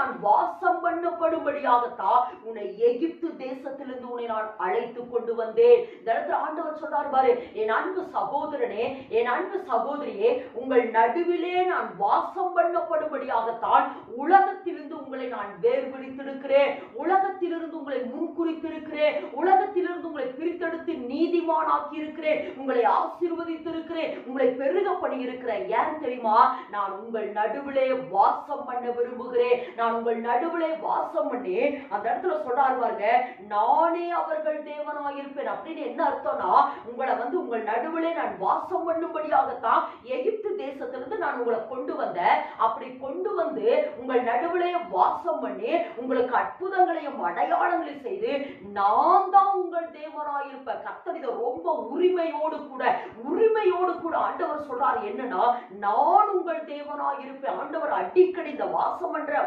நான் வாசம் பண்ணப்படும்படியாகத்தான் உன்னை எகிப்து தேசத்திலிருந்து உன்னை நான் அழைத்து கொண்டு வந்தேன். தினத்துல ஆண்டவர் சொல்றார் பாரு என் அன்பு சகோதரனே என் அன்பு சகோதரியே உங்கள் நடுவிலே நான் வாசம் பண்ணப்படும்படியாகத்தான் உலகத்திலிருந்து உங்களை நான் வேறுபிடித்திருக்கிறேன் உலகத்திலிருந்து உங்களை முன்குறித்திருக்கிறேன். உலகத்திலிருந்து உங்களை நீதிமானாக்கி இருக்கிறேன். உங்களை ஆசீர்வதித்திருக்கிறேன். உங்களை பெருக பண்ணி இருக்கிறேன். ஏன் தெரியுமா? நான் உங்கள் நடுவிலே வாசம் பண்ண விரும்புகிறேன். நான் உங்கள் நடுவிலே வாசம் பண்ணி அந்த இடத்துல சொல்றாரு பாருங்க நானே அவர்கள் தேவனாயிருப்பேன். அப்படின்னு என்ன அர்த்தம்னா உங்களை வந்து உங்கள் நடுவிலே நான் வாசம் பண்ணும்படியாகத்தான் எகிப்து தேசத்திலிருந்து நான் உங்களை கொண்டு வந்தேன். அப்படி கொண்டு வந்து உங்கள் நடுவிலே வாசம் பண்ணி உங்களுக்கு அற்புதங்களையும் அடையாளங்களையும் செய்து நான் தான் உங்கள் தேவராயிருப்ப கர்த்தர் இதை ரொம்ப உரிமையோடு கூட உரிமையோடு கூட ஆண்டவர் சொல்றார் என்னன்னா நான் உங்கள் தேவனாயிருப்பேன் ஆண்டவர் அடிக்கடி இந்த வாசம் பண்ற